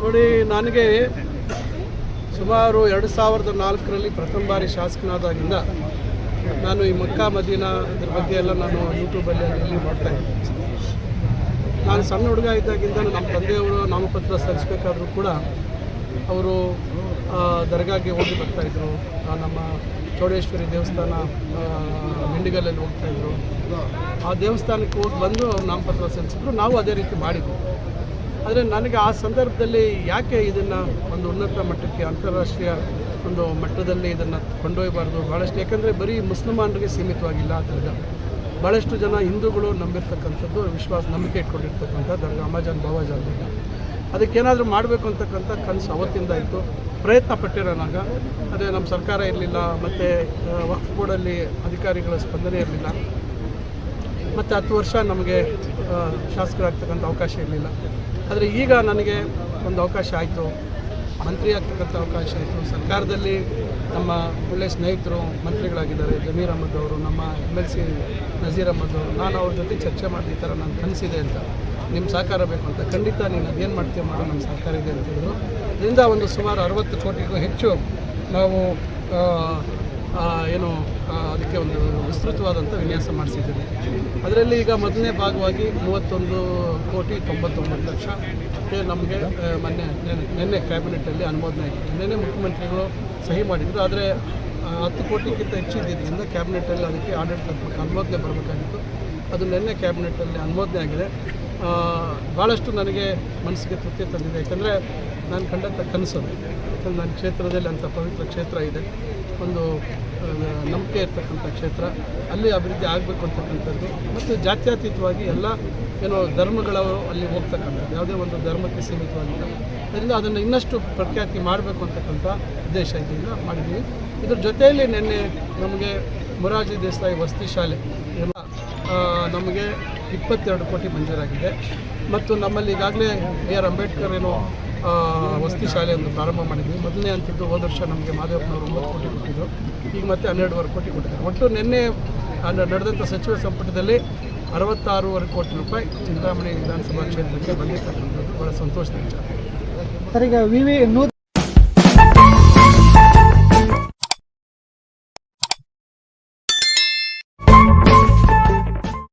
ನೋಡಿ, ನನಗೆ ಸುಮಾರು ಎರಡು ಸಾವಿರದ ನಾಲ್ಕರಲ್ಲಿ ಪ್ರಥಮ ಬಾರಿ ಶಾಸಕನಾದಾಗಿಂದ ನಾನು ಈ ಮಕ್ಕಾ ಮದೀನಾ ಇದ್ರ ಬಗ್ಗೆ ಎಲ್ಲ ನಾನು ಯೂಟ್ಯೂಬಲ್ಲಿ ಅಲ್ಲಿ ಇಲ್ಲಿ ಮಾಡ್ತಾ ಇದ್ದೆ. ನಾನು ಸಣ್ಣ ಹುಡುಗ ಇದ್ದಾಗಿಂದ ನಮ್ಮ ತಂದೆಯವರು ನಾಮಪತ್ರ ಸಲ್ಲಿಸಬೇಕಾದ್ರೂ ಕೂಡ ಅವರು ದರ್ಗಾಗೆ ಹೋಗಿ ಬರ್ತಾಯಿದ್ರು ನಮ್ಮ ಚೌಡೇಶ್ವರಿ ದೇವಸ್ಥಾನ ಹಿಂಡಿಗಲ್ಲಲ್ಲಿ ಹೋಗ್ತಾಯಿದ್ರು ಆ ದೇವಸ್ಥಾನಕ್ಕೆ ಹೋಗಿ ಬಂದು ನಾಮಪತ್ರ ಸಲ್ಲಿಸಿದ್ರು. ನಾವು ಅದೇ ರೀತಿ ಮಾಡಿದ್ವಿ. ಆದರೆ ನನಗೆ ಆ ಸಂದರ್ಭದಲ್ಲಿ ಯಾಕೆ ಇದನ್ನು ಒಂದು ಉನ್ನತ ಮಟ್ಟಕ್ಕೆ ಅಂತಾರಾಷ್ಟ್ರೀಯ ಒಂದು ಮಟ್ಟದಲ್ಲಿ ಇದನ್ನು ಕೊಂಡೊಯ್ಯಬಾರ್ದು? ಭಾಳಷ್ಟು ಯಾಕಂದರೆ ಬರೀ ಮುಸ್ಲಿಮಾನರಿಗೆ ಸೀಮಿತವಾಗಿಲ್ಲ ಆ ದರ್ಗಾ. ಭಾಳಷ್ಟು ಜನ ಹಿಂದೂಗಳು ನಂಬಿರ್ತಕ್ಕಂಥದ್ದು, ವಿಶ್ವಾಸ, ನಂಬಿಕೆ ಇಟ್ಕೊಂಡಿರ್ತಕ್ಕಂಥ ದರ್ಗಾ, ಅಮಾಜಾನ್ ಬಾಬಾಜಾನ್ ದರ್ಗಾ. ಅದಕ್ಕೇನಾದರೂ ಮಾಡಬೇಕು ಅಂತಕ್ಕಂಥ ಕನಸು ಅವತ್ತಿಂದ ಇತ್ತು ಪ್ರಯತ್ನ ಪಟ್ಟಿರೋನಾಗ ಅದೇ ನಮ್ಮ ಸರ್ಕಾರ ಇರಲಿಲ್ಲ, ಮತ್ತು ವಕ್ಫ್ ಬೋರ್ಡಲ್ಲಿ ಅಧಿಕಾರಿಗಳ ಸ್ಪಂದನೆ ಇರಲಿಲ್ಲ. ಮತ್ತು ಹತ್ತು ವರ್ಷ ನಮಗೆ ಶಾಸಕರಾಗ್ತಕ್ಕಂಥ ಅವಕಾಶ ಇರಲಿಲ್ಲ. ಆದರೆ ಈಗ ನನಗೆ ಒಂದು ಅವಕಾಶ ಆಯಿತು. ಮಂತ್ರಿ ಆಗ್ತಕ್ಕಂಥ ಅವಕಾಶ ಆಯಿತು. ಸರ್ಕಾರದಲ್ಲಿ ನಮ್ಮ ಒಳ್ಳೆಯ ಸ್ನೇಹಿತರು, ಮಂತ್ರಿಗಳಾಗಿದ್ದಾರೆ. ಜಮೀರ್ ಅಹಮದ್ ಅವರು, ನಮ್ಮ M L C Nazeer Ahmed ಅವರು. ನಾನು ಅವ್ರ ಜೊತೆ ಚರ್ಚೆ ಮಾಡಿದ ಈ ಥರ ನನ್ನ ಕನಸಿದೆ ಅಂತ. ನಿಮ್ಮ ಸಹಕಾರ ಬೇಕು ಅಂತ. ಖಂಡಿತ ನೀನು ಅದೇನು ಮಾಡ್ತೀಯ ಮಾಡೋ ನಮ್ಮ ಸಹಕಾರ ಇದೆ ಅಂತ ಹೇಳಿದ್ರು. ಇದರಿಂದ ಒಂದು ಸುಮಾರು ಅರವತ್ತು ಕೋಟಿಗೂ ಹೆಚ್ಚು ನಾವು ಏನು ಅದಕ್ಕೆ ಒಂದು ವಿಸ್ತೃತವಾದಂಥ ವಿನ್ಯಾಸ ಮಾಡಿಸಿದ್ದೇವೆ ಅದರಲ್ಲಿ ಈಗ ಮೊದಲನೇ ಭಾಗವಾಗಿ ಮೂವತ್ತೊಂದು ಕೋಟಿ ತೊಂಬತ್ತೊಂಬತ್ತು ಲಕ್ಷ ನಮಗೆ ಮೊನ್ನೆ, ನೆನ್ನೆ ಕ್ಯಾಬಿನೆಟಲ್ಲಿ ಅನುಮೋದನೆ ಆಗಿದೆ ನಿನ್ನೆ ಮುಖ್ಯಮಂತ್ರಿಗಳು ಸಹಿ ಮಾಡಿದರು, ಆದರೆ ಹತ್ತು ಕೋಟಿಗಿಂತ ಹೆಚ್ಚಿದ್ದರಿಂದ ಕ್ಯಾಬಿನೆಟಲ್ಲಿ ಅದಕ್ಕೆ ಆಡಳಿತಾತ್ಮಕ ಅನುಮೋದನೆ ಬರಬೇಕಾಗಿತ್ತು. ಅದು ನಿನ್ನೆ ಕ್ಯಾಬಿನೆಟಲ್ಲಿ ಅನುಮೋದನೆ ಆಗಿದೆ. ಭಾಳಷ್ಟು ನನಗೆ ಮನಸ್ಸಿಗೆ ತೃಪ್ತಿ ತಂದಿದೆ. ಯಾಕಂದರೆ ನಾನು ಕಂಡಂಥ ಕನಸು ಯಾಕಂದರೆ ನನ್ನ ಕ್ಷೇತ್ರದಲ್ಲಿ ಅಂಥ ಪವಿತ್ರ ಕ್ಷೇತ್ರ ಇದೆ. ಒಂದು ನಂಬಿಕೆ ಇರ್ತಕ್ಕಂಥ ಕ್ಷೇತ್ರ. ಅಲ್ಲಿ ಅಭಿವೃದ್ಧಿ ಆಗಬೇಕು ಅಂತಕ್ಕಂಥದ್ದು. ಮತ್ತು ಜಾತ್ಯತೀತವಾಗಿ ಎಲ್ಲ ಏನೋ ಧರ್ಮಗಳವರು ಅಲ್ಲಿ ಹೋಗ್ತಕ್ಕಂಥದ್ದು. ಯಾವುದೇ ಒಂದು ಧರ್ಮಕ್ಕೆ ಸೀಮಿತವಾಗಿಲ್ಲ. ಅದರಿಂದ ಅದನ್ನು ಇನ್ನಷ್ಟು ಪ್ರಖ್ಯಾತಿ ಮಾಡಬೇಕು ಅಂತಕ್ಕಂಥ ಉದ್ದೇಶ ಇದರಿಂದ ಮಾಡಿದ್ದೀವಿ. ಇದ್ರ ಜೊತೆಯಲ್ಲಿ ನಿನ್ನೆ ನಮಗೆ ಮೊರಾರ್ಜಿ ದೇಸಾಯಿ ವಸತಿ ಶಾಲೆ. ಎಲ್ಲ ನಮಗೆ ಇಪ್ಪತ್ತೆರಡು ಕೋಟಿ ಮಂಜೂರಾಗಿದೆ. ಮತ್ತು ನಮ್ಮಲ್ಲಿ ಈಗಾಗಲೇ ಬಿ ಆರ್ ಅಂಬೇಡ್ಕರ್ ಏನು ವಸತಿ ಶಾಲೆಯನ್ನು ಪ್ರಾರಂಭ ಮಾಡಿದ್ವಿ. ಮೊದಲನೇ ಅಂತಿದ್ದು ಹೋದ ವರ್ಷ ನಮಗೆ ಮಾದೇವಪ್ಪನವರು ಒಂಬತ್ತು ಕೋಟಿ ಕೊಟ್ಟಿದ್ದರು ಈಗ ಮತ್ತೆ ಹನ್ನೆರಡುವರೆ ಕೋಟಿ ಕೊಟ್ಟಿದ್ದಾರೆ. ಒಟ್ಟು ನಿನ್ನೆ ನಡೆದಂಥ ಸಚಿವ ಸಂಪುಟದಲ್ಲಿ ಅರವತ್ತಾರೂವರೆ ಕೋಟಿ ರೂಪಾಯಿ ಚಿಂತಾಮಣಿ ವಿಧಾನಸಭಾ ಕ್ಷೇತ್ರಕ್ಕೆ ಬಂದಿರ್ತಕ್ಕಂಥದ್ದು. ಬಹಳ ಸಂತೋಷದ ವಿಚಾರ. ಸರ್, ಈಗ ವಿ ವಿ